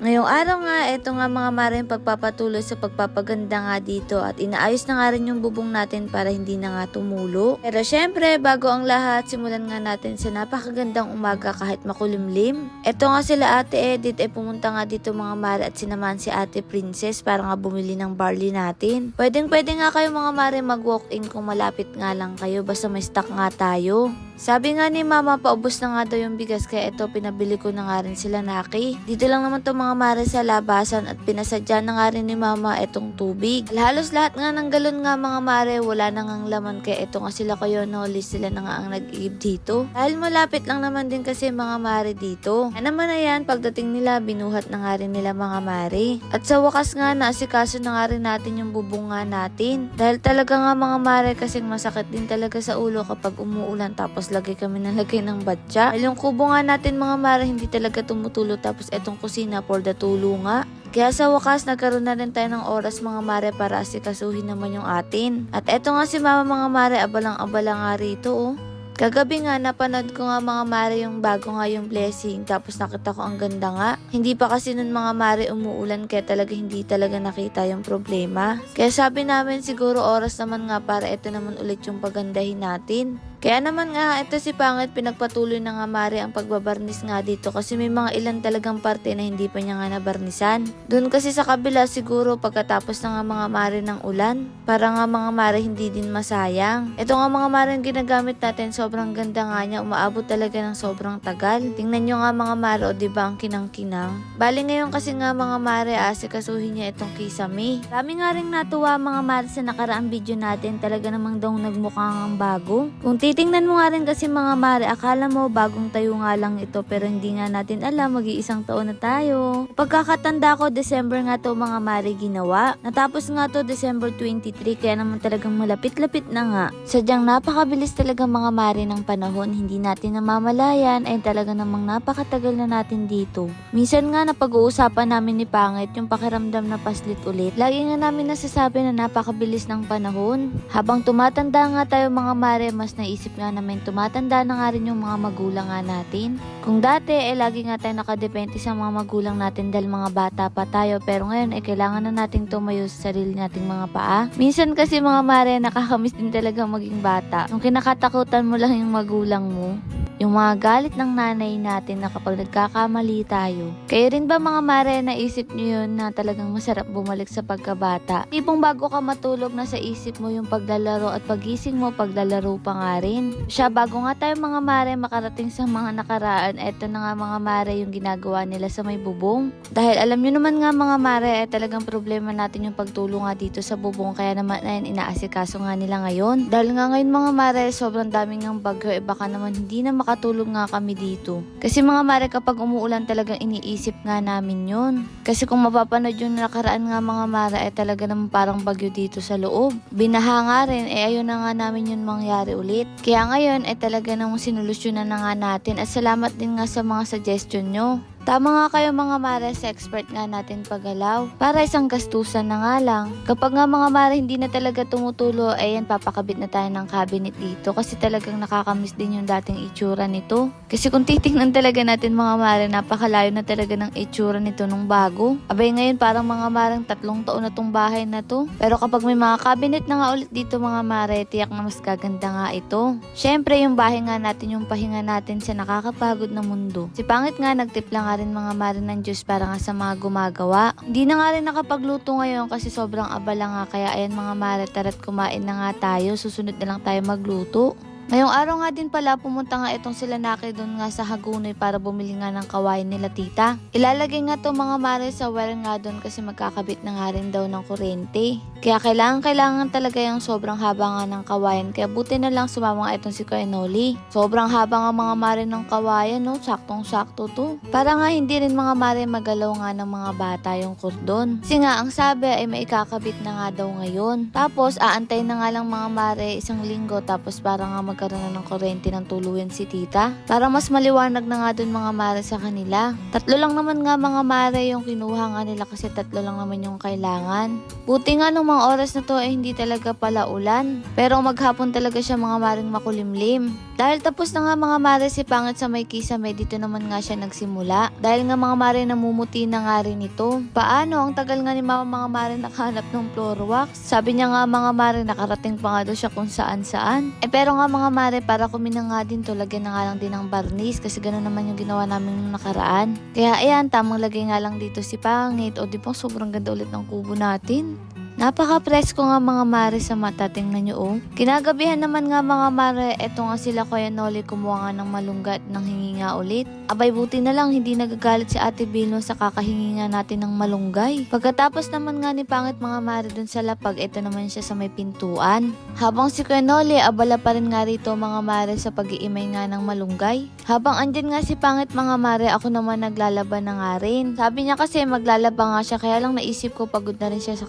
Ngayong araw nga, eto nga mga mare yung pagpapatuloy sa pagpapaganda nga dito at inaayos na nga rin yung bubong natin para hindi na nga tumulo. Pero syempre, bago ang lahat, simulan nga natin sa napakagandang umaga kahit makulimlim. Eto nga sila ate Edith ay pumunta nga dito mga mare at sinamahan si ate Princess para nga bumili ng barley natin. Pwedeng pwede nga kayo mga mare mag-walk-in kung malapit nga lang kayo basta may stock nga tayo. Sabi nga ni mama, paubos na nga daw yung bigas kaya ito pinabili ko na nga rin sila Naki. Dito lang naman to mga mare sa labasan at pinasadya na nga rin ni mama itong tubig. Halos lahat nga ng galon nga mga mare, wala na ngang laman kaya ito nga sila kayo noli sila na nga ang nag-iib dito. Dahil malapit lang naman din kasi mga mare dito. Yan naman na yan, pagdating nila, binuhat na nga rin nila mga mare. At sa wakas nga, naasikaso na nga rin natin yung bubunga natin. Dahil talaga nga mga mare kasing masakit din talaga sa ulo kapag umuulan tapos lagay kami ng lagay ng batya. Dahil yung kubo nga natin mga mare hindi talaga tumutulo tapos etong kusina for the tulo nga. Kaya sa wakas, nagkaroon na rin tayo ng oras mga mare para asikasuhin naman yung atin. At eto nga si mama mga mare, abalang-abala nga rito oh. Kagabi nga, napanood ko nga mga mare yung bago nga yung blessing. Tapos nakita ko ang ganda nga. Hindi pa kasi nun mga mare umuulan kaya talaga hindi talaga nakita yung problema. Kaya sabi namin siguro oras naman nga para ito naman ulit yung pagandahin natin. Kaya naman nga, ito si Pangit pinagpatuloy na nga Mari ang pagbabarnis nga dito kasi may mga ilan talagang parte na hindi pa niya nga nabarnisan. Doon kasi sa kabila siguro pagkatapos na nga mga Mari ng ulan, para nga mga Mari hindi din masayang. Ito nga mga Mari yung ginagamit natin, sobrang ganda nga niya, umaabot talaga ng sobrang tagal. Tingnan nyo nga mga Mari, o diba ang kinang-kinang. Bali ngayon kasi nga mga Mari, asikasuhin niya itong kisame. Dami nga rin natuwa mga Mari sa nakaraang video natin, talaga namang daw nagmukhang ang bago. Kung Titingnan mo nga rin kasi mga mare, akala mo bagong tayo nga lang ito pero hindi nga natin alam mag-iisang taon na tayo. Pagkakatanda ko, December nga to mga mare ginawa. Natapos nga to December 23 kaya naman talagang malapit-lapit na nga. Sadyang napakabilis talaga mga mare ng panahon, hindi natin namamalayan ay talaga namang napakatagal na natin dito. Minsan nga napag-uusapan namin ni Pangit yung pakiramdam na paslit ulit. Lagi nga namin nasasabi na napakabilis ng panahon. Habang tumatanda nga tayo mga mare, mas naisip naisip nga namin tumatanda na nga rin yung mga magulang nga natin. Kung dati eh lagi nga tayo nakadepende sa mga magulang natin dahil mga bata pa tayo pero ngayon eh kailangan na nating tumayo sa sarili nating mga paa. Minsan kasi mga mare nakakamiss din talaga maging bata. Yung kinakatakutan mo lang yung magulang mo. Yung mga galit ng nanay natin na kapag nagkakamali tayo. Kayo rin ba mga mare naisip nyo yun na talagang masarap bumalik sa pagkabata? Tipong bago ka matulog na sa isip mo yung paglalaro at pagising mo paglalaro pa nga rin. Siya bago nga tayo mga mare makarating sa mga nakaraan, eto na nga mga mare yung ginagawa nila sa may bubong. Dahil alam nyo naman nga mga mare, eh, talagang problema natin yung pagtulong nga dito sa bubong kaya naman ayun inaasikaso nga nila ngayon. Dahil nga ngayon mga mare, sobrang daming ng bagyo, eh baka naman hindi na makatulog nga kami dito. Kasi mga mare, kapag umuulan talagang iniisip nga namin yun. Kasi kung mapapanood yung nakaraan nga mga mare, eh talaga naman parang bagyo dito sa loob. Binaha nga rin, eh ayun na nga namin yun mangyari ulit. Kaya ngayon, eh talaga namang sinulusyonan na nga natin at salamat din nga sa mga suggestion nyo. Tama nga kayo mga mare sa expert nga natin paggalaw. Para isang gastusan na nga lang. Kapag nga mga mare hindi na talaga tumutulo, ayan papakabit na tayo ng cabinet dito kasi talagang nakakamiss din yung dating itsura nito. Kasi kung titingnan talaga natin mga mare, napakalayo na talaga ng itsura nito nung bago. Abay ngayon parang mga marang tatlong taon na tong bahay na to. Pero kapag may mga cabinet na nga ulit dito mga mare, tiyak na mas gaganda nga ito. Syempre yung bahay nga natin yung pahinga natin sa nakakapagod na mundo. Si Pangit nga nagtip lang nga rin mga mare ng Diyos para nga sa mga gumagawa. Hindi na nga rin nakapagluto ngayon kasi sobrang abala nga kaya ayan mga mare tara't kumain na nga tayo. Susunod na lang tayo magluto. Ngayong araw nga din pala pumunta nga itong sila Naki doon nga sa Hagunoy para bumili nga ng kawain nila tita. Ilalagay nga to mga mare sa well nga doon kasi magkakabit na nga rin daw ng kuryente. Kaya kailangan kailangan talaga yung sobrang haba nga ng kawayan kaya buti na lang sumama nga itong si Kuya Noli. Sobrang haba nga mga mare ng kawayan no, saktong sakto to. Para nga hindi rin mga mare magalaw nga ng mga bata yung kordon. Kasi nga ang sabi ay may ikakabit na nga daw ngayon. Tapos aantay na nga lang mga mare isang linggo tapos para nga magkaroon na ng kuryente ng tuluyan si tita. Para mas maliwanag na nga dun mga mare sa kanila. Tatlo lang naman nga mga mare yung kinuha nga nila kasi tatlo lang naman yung kailangan. Buti nga nung mga oras na to ay hindi talaga pala ulan. Pero maghapon talaga siya mga maring makulimlim. Dahil tapos na nga mga mare si Pangit sa may kisame, dito naman nga siya nagsimula. Dahil nga mga mare namumuti na nga rin ito. Paano? Ang tagal nga ni mama mga mare nakahanap ng floor wax. Sabi niya nga mga mare nakarating pa nga daw siya kung saan saan. Eh pero nga mga mare para kumina nga din to, lagyan na nga lang din ng barnis kasi gano'n naman yung ginawa namin nung nakaraan. Kaya ayan, tamang lagay nga lang dito si Pangit. O di ba sobrang ganda ulit ng kubo natin. Napaka-presko nga mga mare sa mata, tingnan nyo oh. Kinagabihan naman nga mga mare, eto nga sila Kuya Noli kumuha nga ng malunggat ng hingi nga ulit. Abay buti na lang hindi nagagalit si Ate Bilno sa kakahingi nga natin ng malunggay. Pagkatapos naman nga ni Pangit mga mare dun sa lapag, eto naman siya sa may pintuan. Habang si Kuya Noli, abala pa rin nga rito mga mare sa pag-iimay nga ng malunggay. Habang andyan nga si Pangit mga mare, ako naman naglalaba na nga rin. Sabi niya kasi maglalaba nga siya, kaya lang naisip ko pagod na rin siya sa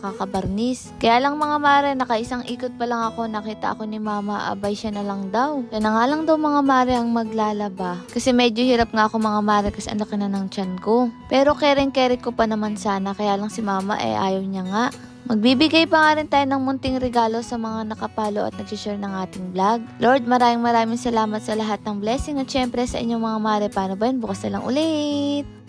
kakabarnis. Kaya lang mga mare, nakaisang ikot pa lang ako, nakita ako ni mama, abay siya na lang daw. Kaya na nga lang daw mga mare ang maglalaba. Kasi medyo hirap nga ako mga mare kasi ang laki na ng tiyan ko. Pero kering-keri ko pa naman sana, kaya lang si mama eh ayaw niya nga. Magbibigay pa nga rin tayo ng munting regalo sa mga nakapalo at nagsishare ng ating vlog. Lord, maraming maraming salamat sa lahat ng blessing at syempre sa inyong mga mare. Paano ba yun? Bukas na lang ulit!